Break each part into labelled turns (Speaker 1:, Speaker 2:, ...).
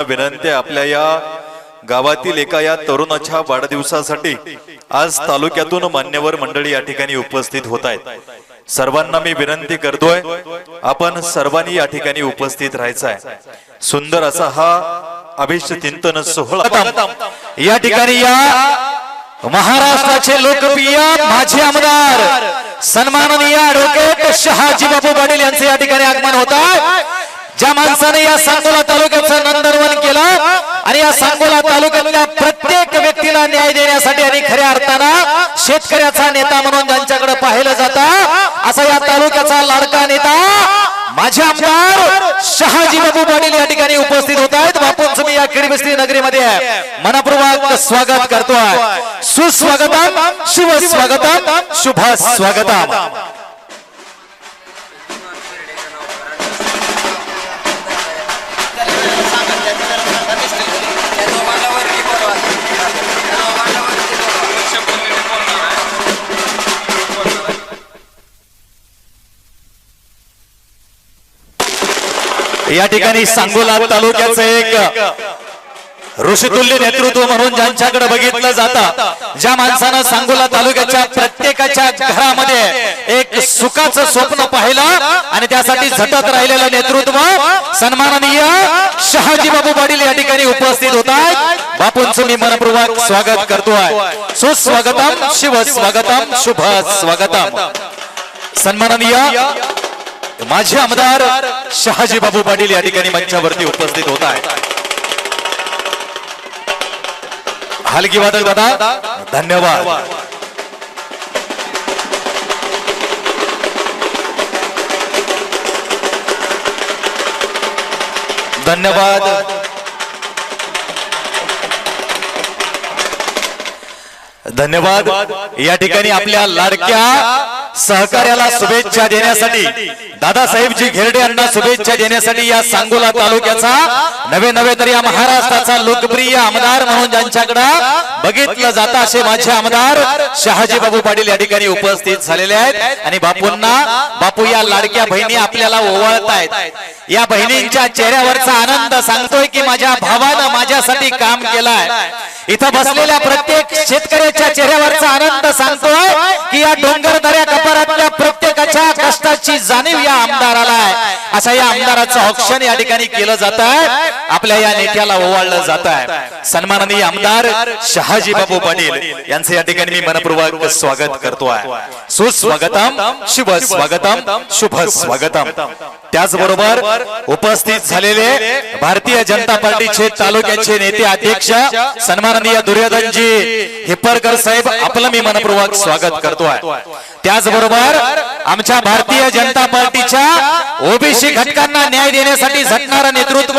Speaker 1: विनंती आपल्या या गावातील एका या तरुणाच्या वाढदिवसासाठी आज तालुक्यातून मान्यवर मंडळी या ठिकाणी उपस्थित होत आहेत. सर्वांना मी विनंती करतोय आपण सर्वांनी या ठिकाणी उपस्थित राहायचं आहे. सुंदर असा हा अभिष्ट चिंतन सोहळा
Speaker 2: या ठिकाणी या महाराष्ट्राचे लोकप्रिय माझे आमदार सन्माननीय ॲडव्होकेट शहाजी बापू पाटील यांचे या ठिकाणी आगमन होत आहे. ज्या माणसाने या सांगोला तालुक्याचं नंदनवन केलं आणि या सांगोला तालुक्यातल्या प्रत्येक व्यक्तीला न्याय देण्यासाठी आणि खऱ्या अर्थानं शेतकऱ्याचा नेता म्हणून ज्यांच्याकडे पाहिलं जातं असा या तालुक्याचा लाडका नेता माझे आमदार शहाजी बाबू पाटील या ठिकाणी उपस्थित होत आहेत. बापूंच मी या खेडबस्ती नगरीमध्ये मनपूर्वक स्वागत करतोय. सुस्वागतम शुभ स्वागतम शुभ स्वागतम या ठिकाणी सांगोला तालुक्याचं एक ऋषितुल्य नेतृत्व म्हणून ज्यांच्याकडे बघितलं जातं ज्या माणसानं सांगोला तालुक्याच्या प्रत्येकाच्या घरामध्ये एक सुखाचं स्वप्न पाहिलं आणि त्यासाठी झटत राहिलेलं नेतृत्व सन्माननीय शहाजी बाबू पाटील या ठिकाणी उपस्थित होत आहेत. बापूंचं मी मनपूर्वक स्वागत करतोय सुस्वागतम शिव स्वागतम शुभ स्वागतम सन्माननीय माझे आमदार शहाजी बाबू पाटील या ठिकाणी मंचावरती उपस्थित होत आहेत. हलकी वादक दादा धन्यवाद. धन्यवाद. धन्यवाद. या ठिकाणी आपल्या लाडक्या सहकार्याला शुभेच्छा देण्यासाठी दादासाहेबजी घेरडे यांना शुभेच्छा देण्यासाठी या सांगोला तालुक्याचा नवे नवे तर या महाराष्ट्राचा लोकप्रिय आमदार म्हणून ज्यांच्याकडे बघितलं जात असे माझे आमदार शहाजी बाबू पाटील या ठिकाणी उपस्थित झालेले आहेत. आणि बापूंना बापू या लाडक्या बहिणी आपल्याला ओवाळतायत. या बहिणींच्या चेहऱ्यावरचा आनंद सांगतोय की माझ्या भावानं माझ्यासाठी काम केलंय. इथं बसलेल्या प्रत्येक शेतकऱ्याच्या चेहऱ्यावरचा आनंद सांगतोय की या डोंगर दऱ्या कपारातल्या प्रत्येकाच्या कष्टाची जाणीव या आमदाराला आहे. असा या आमदाराचं ऑप्शन या ठिकाणी केलं जात आहे. आपल्या या नेत्याला ओवाळलं जात आहे. सन्माननीय आमदार शहाजी बाबू पाटील यांचं या ठिकाणी मी मनपूर्वक स्वागत करतोय सुस्वागतम शुभ स्वागतम शुभ स्वागतम. त्याचबरोबर उपस्थित झालेले भारतीय जनता पार्टीचे तालुक्याचे नेते अध्यक्ष सन्माननीय दुर्योधनजी हिप्परकर साहेब आपलं मी मनपूर्वक स्वागत करतोय त्याचबरोबर आमच्या भारतीय जनता पार्टी पार्टीच्या ओबीसी घटकांना न्याय देण्यासाठी झटणारं नेतृत्व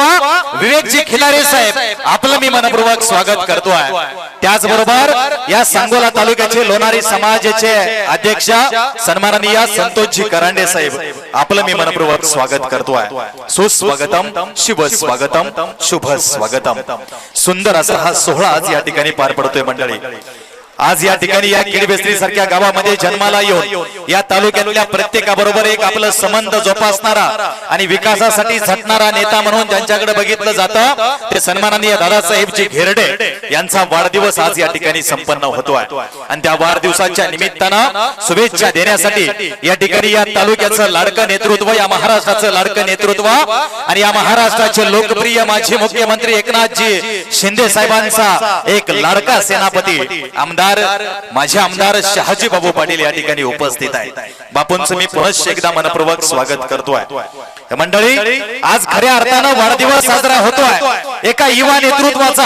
Speaker 2: विवेकजी खिलारे साहेब आपलं मी मनपूर्वक स्वागत करतोय. त्याचबरोबर या सांगोला तालुक्याचे लोणारी समाजाचे अध्यक्ष सन्माननीय संतोषजी करांडे साहेब आपलं मी मनपूर्वक स्वागत करतोय. सुस्वागतम शुभ स्वागतम शुभ स्वागतम सुंदर असा हा सोहळा आज या ठिकाणी पार पडतोय मंडळी. आज या ठिकाणी या किडबेसरी सारख्या गावामध्ये जन्माला येऊन या तालुक्यातल्या प्रत्येकाबरोबर एक आपलं संबंध जोपासणारा आणि विकासासाठी झटणारा नेता म्हणून ज्यांच्याकडे बघितलं जातं ते सन्माननीय दादासाहेबजी घेरडे यांचा वाढदिवस आज या ठिकाणी संपन्न होतोय आणि त्या वाढदिवसाच्या निमित्तानं शुभेच्छा देण्यासाठी या ठिकाणी या तालुक्याचं लाडकं नेतृत्व या महाराष्ट्राचं लाडकं नेतृत्व आणि या महाराष्ट्राचे लोकप्रिय माजी मुख्यमंत्री एकनाथजी शिंदे साहेबांचा एक लाडका सेनापती आमदार माझे आमदार शहाजी बाबू पाटील या ठिकाणी उपस्थित आहेत. बापूंचं मी पुनश्च एकदा मनपूर्वक स्वागत करतोय. मंडळी आज खऱ्या अर्थानं वाढदिवस साजरा होतोय. एका युवा नेतृत्वाचा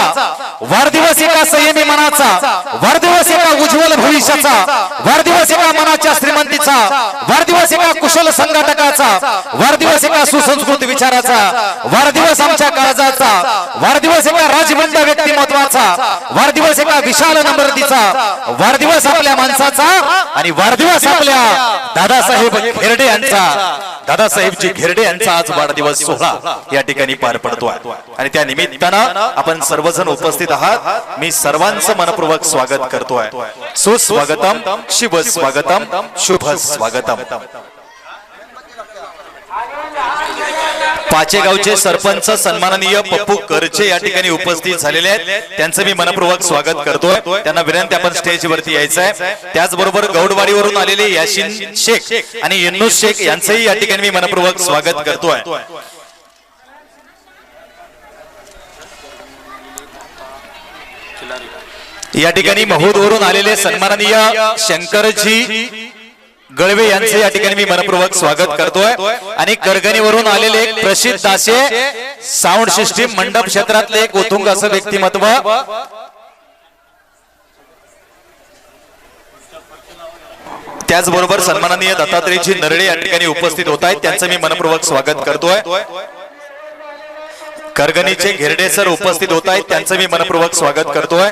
Speaker 2: वाढदिवस एका संयमी मनाचा वाढदिवस एका उज्ज्वल भविष्याचा वाढदिवस एका मनाच्या श्रीमंतीचा वाढदिवस एका कुशल संघटकाचा वाढदिवस एका सुसंस्कृत विचाराचा वाढदिवस आमच्या काळजाचा वाढदिवस एका राजबंड व्यक्तिमत्वाचा वाढदिवस एका विशाल नम्रतीचा वाढदिवस आपल्या माणसाचा आणि वाढदिवस आपल्या दादासाहेब घेरडे यांचा. दादासाहेबजी घेरडे यांचा आज वाढदिवस सोहळा या ठिकाणी पार पडतो आणि त्या निमित्तानं आपण सर्वजण उपस्थित आहात. मी सर्वांचं मनपूर्वक स्वागत करतोय. सुस्वागतम शिव स्वागतम शुभ स्वागतम पाचेगावचे सरपंच सन्माननीय पप्पू करचे या ठिकाणी उपस्थित झालेले आहेत. त्यांचं मी मनपूर्वक स्वागत करतोय. त्यांना विनंती आपण स्टेजवरती यायचं आहे त्याचबरोबर गौडवाडीवरून आलेले याशिन शेख आणि यन्नुस शेख यांचंही या ठिकाणी मी मनपूर्वक स्वागत करतोय. या ठिकाणी महोदवरून आलेले सन्माननीय शंकरजी गळवे यांचं या ठिकाणी मी मनपूर्वक स्वागत करतोय. आणि करगणीवरून आलेले एक प्रसिद्ध असे साऊंड सिस्टीम मंडप क्षेत्रातले एक उतुंग असं व्यक्तिमत्व. त्याचबरोबर सन्माननीय दत्तात्रेयजी नरळे या ठिकाणी उपस्थित होत आहेत. त्यांचं मी मनपूर्वक स्वागत करतोय. करगणीचे घेरडे सर उपस्थित होत आहेत. त्यांचं मी मनपूर्वक स्वागत करतोय.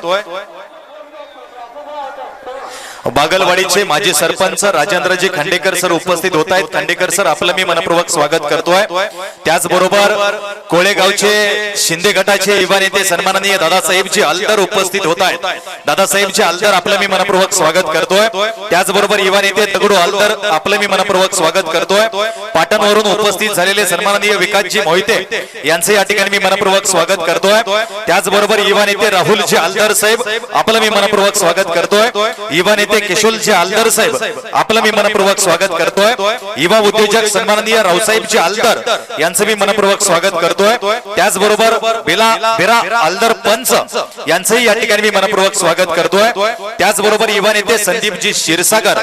Speaker 2: बागलवाडीचे माजी सरपंच राजेंद्रजी खांडेकर सर उपस्थित होत आहेत. खांडेकर सर आपलं मी मनपूर्वक स्वागत करतोय. त्याचबरोबर कोळेगावचे शिंदे गटाचे युवा नेते सन्माननीय दादासाहेबजी आलदर उपस्थित होत आहेत. दादासाहेबजी आलदर आपलं मी मनपूर्वक स्वागत करतोय. त्याचबरोबर युवा नेते दगडू आलदर आपलं मी मनपूर्वक स्वागत करतोय. पाटणवरून उपस्थित झालेले सन्माननीय विकासजी मोहिते यांचे या ठिकाणी मी मनपूर्वक स्वागत करतोय. त्याचबरोबर युवा नेते राहुलजी आलदर साहेब आपलं मी मनपूर्वक स्वागत करतोय. युवा नेते नेते किशोरजी आलदार साहेब आपलं मी मनपूर्वक स्वागत करतोय. युवा उद्योजक सन्माननीय रावसाहेबजी आलदार यांचं मी मनपूर्वक स्वागत करतोय. त्याचबरोबर बेला बेरा आलदार पंच यांचंही या ठिकाणी मी मनपूर्वक स्वागत करतोय. त्याचबरोबर युवा नेते संदीपजी क्षीरसागर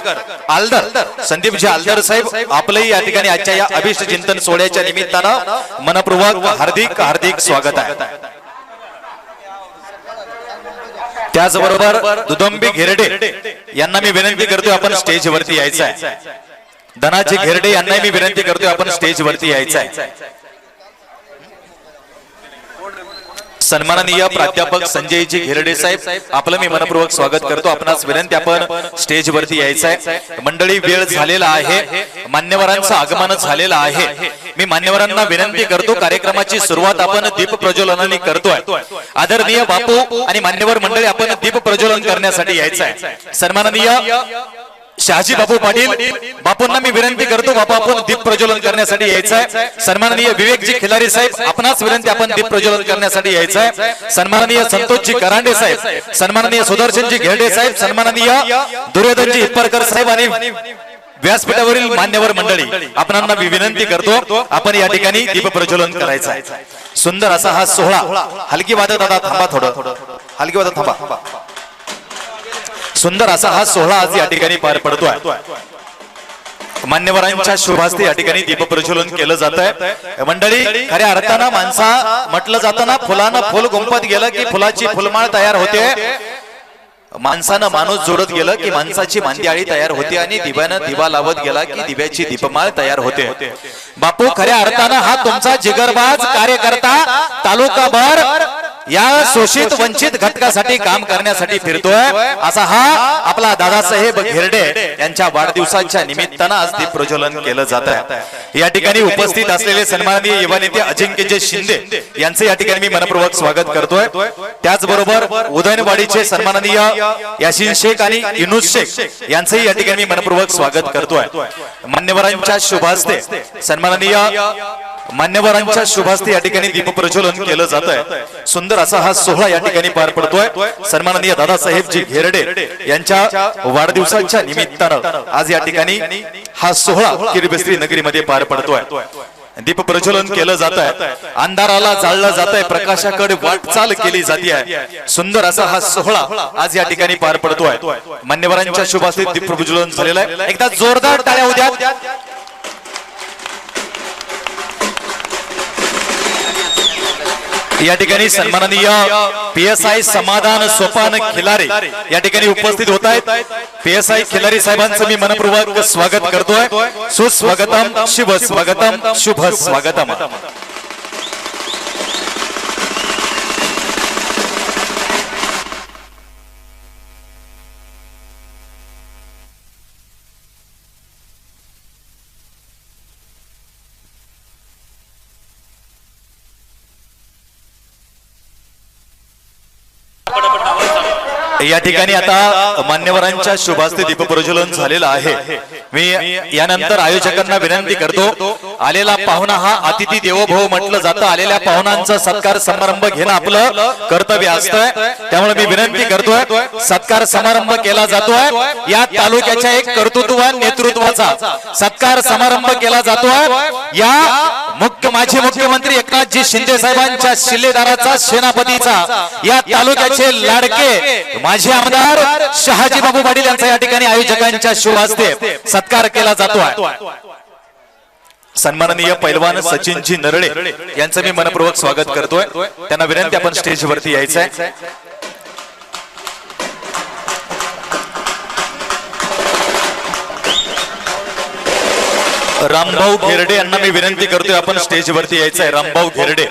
Speaker 2: आलदार संदीपजी आलदार साहेब आपलंही या ठिकाणी आजच्या या अभिष्ट चिंतन सोहळ्याच्या निमित्तानं मनपूर्वक हार्दिक हार्दिक स्वागत आहे. त्याचबरोबर दुदंबी घेरडे यांना मी विनंती करतोय आपण स्टेजवरती यायचं आहे धनाजी घेरडे यांनाही मी विनंती करतोय आपण स्टेजवरती यायचं आहे सन्माननीय प्राध्यापक संजयजी घेरडे साहेब आपलं मी मनपूर्वक स्वागत करतो. आपणास विनंती आपण स्टेजवरती यायचं आहे. मंडळी वेळ झालेला आहे. मान्यवरांचं आगमन झालेलं आहे. मी मान्यवरांना विनंती करतो कार्यक्रमाची सुरुवात आपण दीप प्रज्वलनाने करतोय. आदरणीय बापू आणि मान्यवर मंडळी आपण दीप प्रज्वलन करण्यासाठी यायचं आहे. सन्माननीय शहाजी बापू पाटील बापूंना मी विनंती करतो बापू आपण दीप प्रज्वलन करण्यासाठी यायचं आहे सन्माननीय विवेकजी खिलारी साहेब आपणाच विनंती आपण दीप प्रज्वलन करण्यासाठी यायचं आहे सन्माननीय संतोषजी करांडे साहेब. सन्माननीय सुदर्शनजी घेरडे साहेब सन्माननीय दुर्योधनजी हिप्परकर साहेब आणि व्यासपीठावरील मान्यवर मंडळी. आपणांना मी विनंती करतो आपण या ठिकाणी दीप प्रज्वलन करायचं आहे सुंदर असा हा सोहळा. हलकी वादक दादा थांबा थोडं. हलकी वादक थांबा. सुंदर असा हा सोहळा आज या ठिकाणी पार पडतोय. मान्यवरांच्या शुभास्ते या ठिकाणी दीपप्रज्वलन केलं जात आहे मंडळी खऱ्या अर्थानं माणसा म्हटलं जाताना फुलानं फुल गुंपत गेलं की फुलाची फुलमाळ तयार होते. माणसानं माणूस जोडत गेलं की माणसाची मांदियाळी तयार होते आणि दिव्यानं दिवा लावत गेला की दिव्याची दीपमाळ तयार होते. बापू खऱ्या अर्थानं हा तुमचा जिगरबाज कार्यकर्ता तालुकाभर या शोषित वंचित घटकासाठी काम करण्यासाठी फिरतोय. असा हा आपला दादासाहेब घेरडे यांच्या वाढदिवसाच्या निमित्तानं आज दीप प्रज्वलन केलं जात आहे. या ठिकाणी उपस्थित असलेले सन्माननीय युवा नेते अजिंक्यजे शिंदे यांचे या ठिकाणी मी मनपूर्वक स्वागत करतोय. त्याचबरोबर उदयनवाडीचे सन्माननीय यासिन शेख आणि युनुस शेख यांचंही या ठिकाणी मी मनपूर्वक स्वागत करतोय. मान्यवरांच्या शुभास्ते. सन्माननीय मान्यवरांच्या शुभास्ते या ठिकाणी दीप प्रज्वलन केलं जात आहे सुंदर असा हा सोहळा या ठिकाणी पार पडतोय. सन्माननीय दादासाहेबजी घेरडे यांच्या वाढदिवसाच्या निमित्तानं आज या ठिकाणी हा सोहळा किरबिस्त्री नगरीमध्ये पार पडतोय. दीप प्रज्वलन केलं जात आहे अंधाराला जाळलं जात आहे प्रकाशाकडे वाटचाल केली जाते आहे सुंदर असा हा सोहळा आज या ठिकाणी पार पडतोय. मान्यवरांच्या शुभास्ते दीप प्रज्वलन झालेलं आहे. एकदा जोरदार टाळ्या उद्या. या ठिकाणी सन्माननीय पी एस आय समाधान सोपान खिलारे या ठिकाणी उपस्थित होत आहेत. पी एस आय खिलारी साहेबांचं मी मनपूर्वक स्वागत करतोय. सुस्वागतम शुभ स्वागतम शुभ स्वागतम या ठिकाणी आता मान्यवरांच्या शुभास्ते दीपप्रज्वलन झालेलं आहे. मी यानंतर आयोजकांना विनंती करतो आलेला पाहुणा हा अतिथी देवभव म्हटलं जातं. आलेल्या पाहुणांचा सत्कार समारंभ घेणं आपलं कर्तव्य असतंय. त्यामुळे मी विनंती करतोय सत्कार समारंभ केला जातोय. या तालुक्याच्या एक कर्तृत्व नेतृत्वाचा सत्कार समारंभ केला जातोय. या मुख्य माजी मुख्यमंत्री एकनाथजी शिंदे साहेबांच्या शिल्लेदाराचा सेनापतीचा या तालुक्याचे लाडके माझे आमदार शहाजी बाबू पाटील यांचा या ठिकाणी आयोजकांच्या शुभ हस्ते सत्कार केला जातो सन्माननीय पैलवान सचिनजी नरळे यांचं मी मनपूर्वक स्वागत करतोय. त्यांना विनंती आपण स्टेजवरती यायचंय. रामभाऊ घेरडे यांना मी विनंती करतोय आपण स्टेजवरती यायचंय. रामभाऊ घेरडे.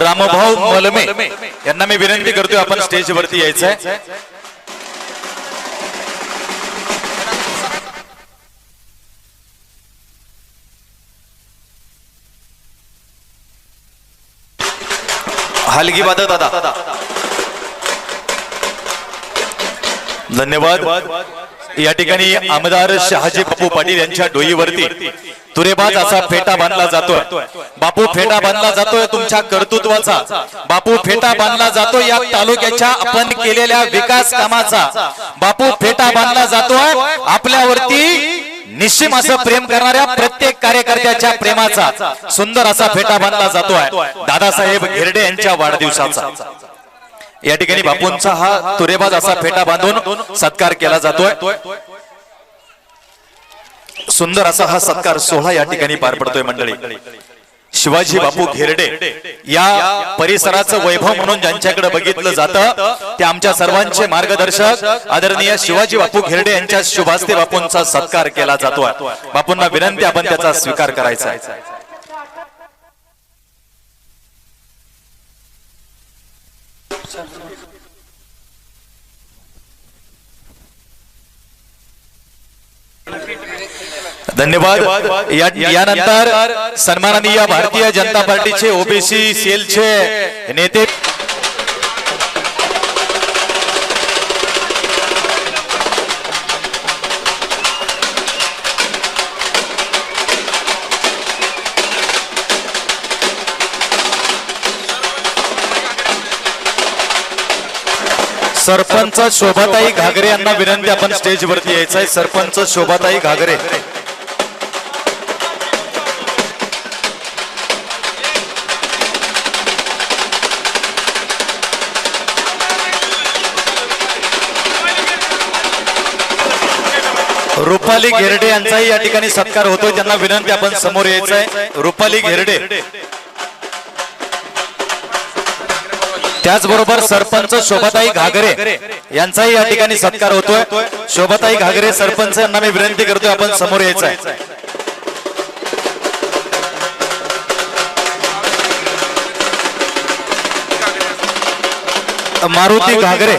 Speaker 2: रामभाऊ मलमे यांना मी विनंती करतोय आपण स्टेजवरती यायचंय. हलगी वादत दादा. धन्यवाद. या ठिकाणी आमदार शहाजी बापू पाटील यांच्या डोईवरती तुरेबाज असा फेटा बांधला जातोय. बापू फेटा बांधला जातोय तुमच्या कर्तृत्वाचा. बापू फेटा बांधला जातो या तालुक्याच्या आपण केलेल्या विकास कामाचा. बापू फेटा बांधला जातोय आपल्यावरती निश्चिम असं प्रेम करणाऱ्या प्रत्येक कार्यकर्त्याच्या प्रेमाचा सुंदर असा फेटा बांधला जातोय. दादासाहेब घेरडे यांच्या वाढदिवसाचा. या ठिकाणी बापूंचा हा तुरेबाज असा फेटा बांधून सत्कार केला जातोय. सुंदर असा हा सत्कार सोहळा या ठिकाणी पार पडतोय मंडळी. शिवाजी बापू घेरडे या परिसराचं वैभव म्हणून ज्यांच्याकडे बघितलं जातं ते आमच्या सर्वांचे मार्गदर्शक आदरणीय शिवाजी बापू घेरडे यांच्या शुभास्ते बापूंचा सत्कार केला जातोय. बापूंना विनंती आपण त्याचा स्वीकार करायचा आहे. धन्यवाद या यानंतर सन्माननीय भारतीय जनता पार्टीचे ओबीसी सेलचे नेते सरपंच शोभाताई घागरे यांना विनंती आपण स्टेजवरती यायचं आहे सरपंच शोभाताई घागरे. रुपाली घेरडे यांचाही या ठिकाणी सत्कार होतोय. त्यांना विनंती आपण समोर यायचं आहे रुपाली घेरडे. त्याचबरोबर सरपंच शोभाताई घागरे यांचाही या ठिकाणी सत्कार होतोय. शोभाताई घागरे सरपंच यांना मी विनंती करतोय आपण समोर यायचं आहे मारुती घागरे.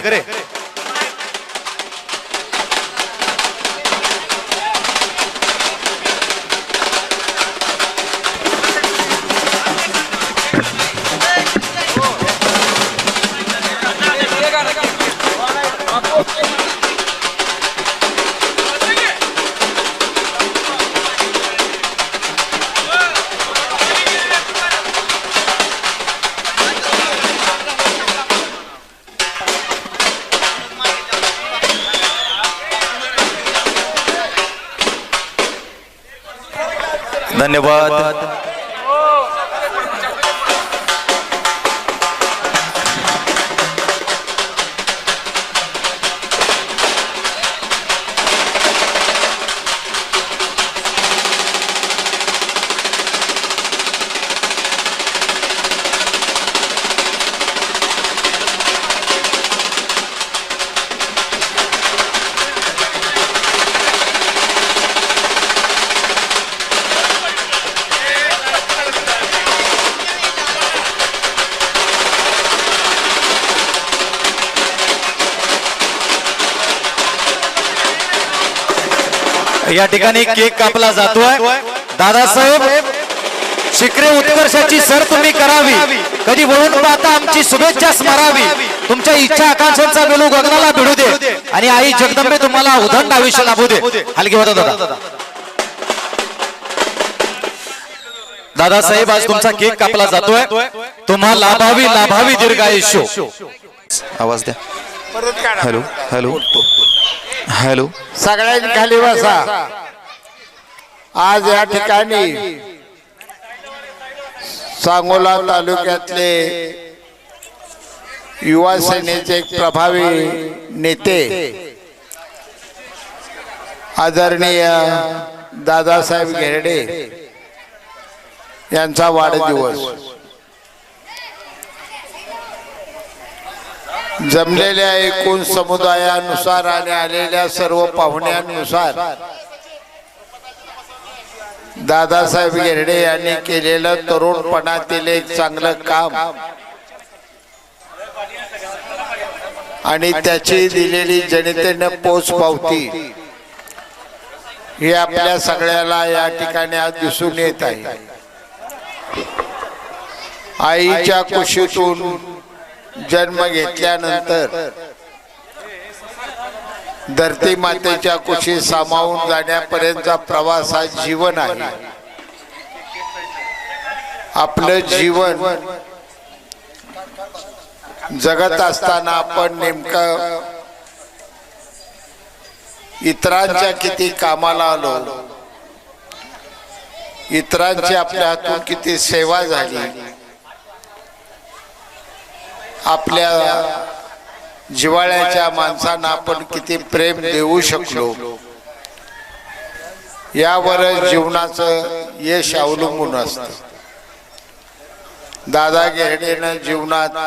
Speaker 2: धन्यवाद. या ठिकाणी केक कापला जातोय. दादासाहेब शिखरे उत्कर्षाची सर तुम्ही करावी. कधी वळून पाहता आमची शुभेच्छा स्मरावी. तुमच्या इच्छा आकांक्षांचा वेलू गगनाला भिडू दे. आणि आई जगदंबे तुम्हाला उदंड आयुष्य लाभू दे हलगी होता दादा. दादासाहेब आज तुमचा केक कापला जातोय. तुम्हा लाभावी लाभावी दीर्घ आयुष्य
Speaker 1: आवाज द्या. Hello hello. हॅलो.
Speaker 3: सगळ्यांनी खाली बसा. आज या ठिकाणी सांगोला तालुक्यातले युवा सेनेचे एक प्रभावी नेते आदरणीय दादासाहेब घेरडे यांचा वाढदिवस. जमलेल्या एकूण समुदायानुसार आणि आलेल्या सर्व पाहुण्यांनुसार दादासाहेब घेरडे यांनी केलेलं तरुणपणातील एक चांगलं काम आणि त्याची दिलेली जनतेनं पोच पावती हे आपल्या सगळ्याला या ठिकाणी आज दिसून येत आहे. आईच्या कुशीतून जन्म घेतल्यानंतर धरती मातेच्या कुशी सामावून जाण्यापर्यंतचा प्रवास हा जीवन आहे. आपलं जीवन जगत असताना आपण नेमकं इतरांच्या किती कामाला आलो? इतरांची आपल्या हातून किती सेवा झाली? आपल्या जिवाळ्याच्या माणसांना आपण किती प्रेम देऊ शकलो. यावर जीवनाचं यश अवलंबून असत. दादा घेरडेनं जीवनात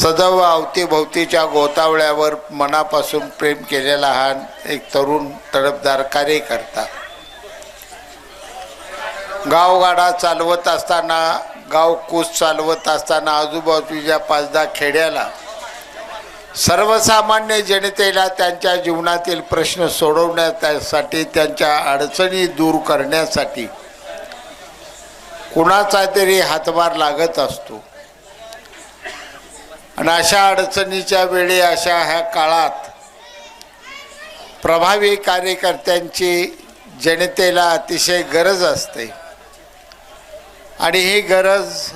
Speaker 3: सदैव अवतीभोवतीच्या गोतावळ्यावर मनापासून प्रेम केलेला हा एक तरुण तडफदार कार्यकर्ता. गावगाडा चालवत असताना गाव चालवत असताना आजूबाजूच्या पाच दहा खेड्याला सर्वसामान्य जनतेला त्यांच्या जीवनातील प्रश्न सोडवण्यासाठी त्यांच्या अडचणी दूर करण्यासाठी कुणाचा तरी हातभार लागत असतो. आणि अशा अडचणीच्या वेळी अशा ह्या काळात प्रभावी कार्यकर्त्यांची जनतेला अतिशय गरज असते. आणि ही गरज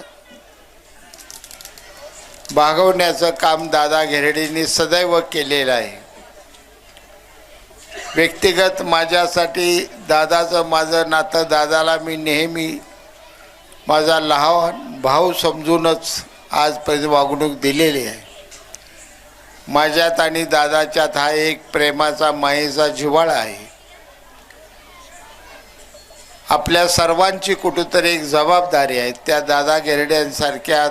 Speaker 3: भागवण्याचं काम दादा घेरडींनी सदैव केलेलं आहे. व्यक्तिगत माझ्यासाठी दादाचं माझं नातं दादाला मी नेहमी माझा लहान भाऊ समजूनच आजपर्यंत वागणूक दिलेली आहे. माझ्यात आणि दादाच्यात हा एक प्रेमाचा मायेचा जिव्हाळा आहे. आपल्या सर्वांची कुठेतरी एक जबाबदारी आहे. त्या दादा गेरड्यांसारख्या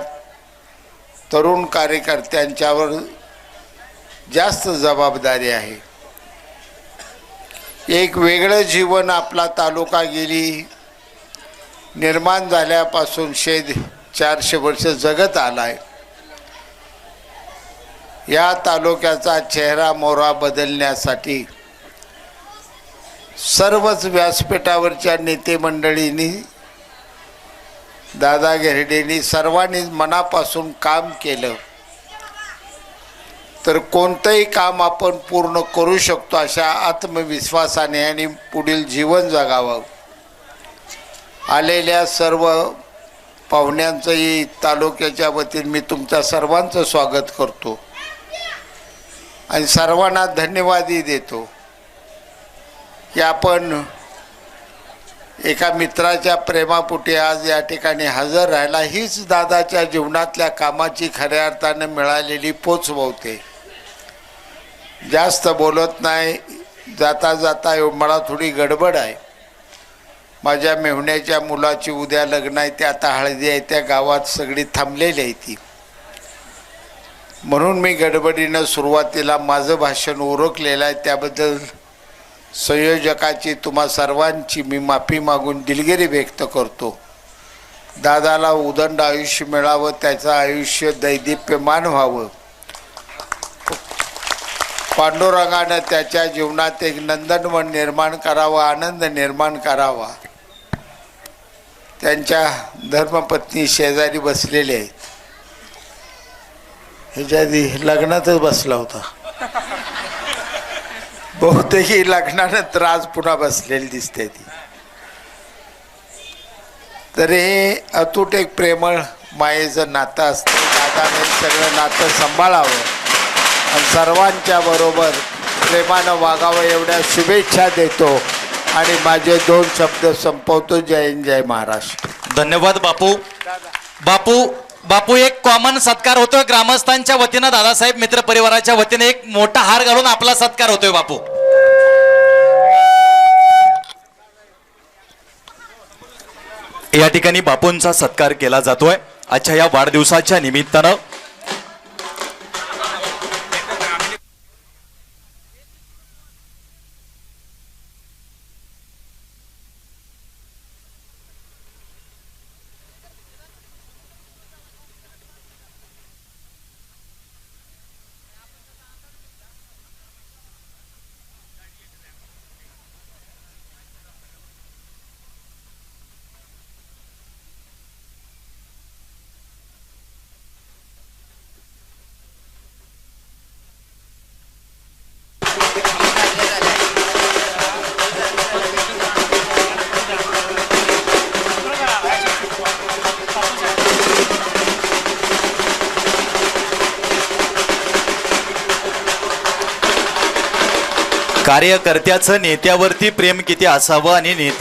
Speaker 3: तरुण कार्यकर्त्यांच्यावर जास्त जबाबदारी आहे. एक वेगळं जीवन आपला तालुका गेली निर्माण झाल्यापासून शेद चारशे वर्ष जगत आलाय. या तालुक्याचा चेहरा मोहरा बदलण्यासाठी सर्वच व्यासपीठावरच्या नेते मंडळींनी दादा घेरडेंनी सर्वांनी मनापासून काम केलं. तर कोणतंही काम आपण पूर्ण करू शकतो अशा आत्मविश्वासाने आणि पुढील जीवन जगावं. आलेल्या सर्व पाहुण्यांचंही तालुक्याच्या वतीने मी तुमच्या सर्वांचं स्वागत करतो. आणि सर्वांना धन्यवादही देतो. की आपण एका मित्राच्या प्रेमापुटी आज या ठिकाणी हजर राहिला. हीच दादाच्या जीवनातल्या कामाची खऱ्या अर्थानं मिळालेली पोच बहुते जास्त बोलत नाही जाता जाता मला थोडी गडबड आहे. माझ्या मेहुण्याच्या मुलाची उद्या लग्न आहे ते आता हळदी आहे त्या गावात सगळी थांबलेली आहे ती. म्हणून मी गडबडीनं सुरुवातीला माझं भाषण ओरखलेलं आहे त्याबद्दल संयोजकाची तुम्हा सर्वांची मी माफी मागून दिलगिरी व्यक्त करतो. दादाला उदंड आयुष्य मिळावं त्याचं आयुष्य दैदिप्यमान व्हावं. पांडुरंगानं त्याच्या जीवनात एक नंदनवन निर्माण करावं आनंद निर्माण करावा. त्यांच्या धर्मपत्नी शेजारी बसलेले आहेत. ह्याच्या आधी लग्नातच बसला होता. बहुतेक ही लग्नानंतर पुन्हा बसलेली दिसते ती. तर हे अतूट एक प्रेमळ मायेचं नातं असतं दादाने सगळं नातं सांभाळावं आणि सर्वांच्या बरोबर प्रेमानं वागावं एवढ्या शुभेच्छा देतो आणि माझे दोन शब्द संपवतो. जय हिंद जय महाराष्ट्र.
Speaker 2: धन्यवाद बापू. बापू बापू एक कॉमन सत्कार होतोय. ग्रामस्थांच्या वतीनं दादासाहेब मित्र परिवाराच्या वतीने एक मोठा हार घालून आपला सत्कार होतोय बापू.
Speaker 1: या ठिकाणी बापूंचा सत्कार केला जातोय. आजच्या या वाढदिवसाच्या निमित्तानं कार्यकर्त्याचं नेत्यावरती प्रेम किती असावं आणि नेते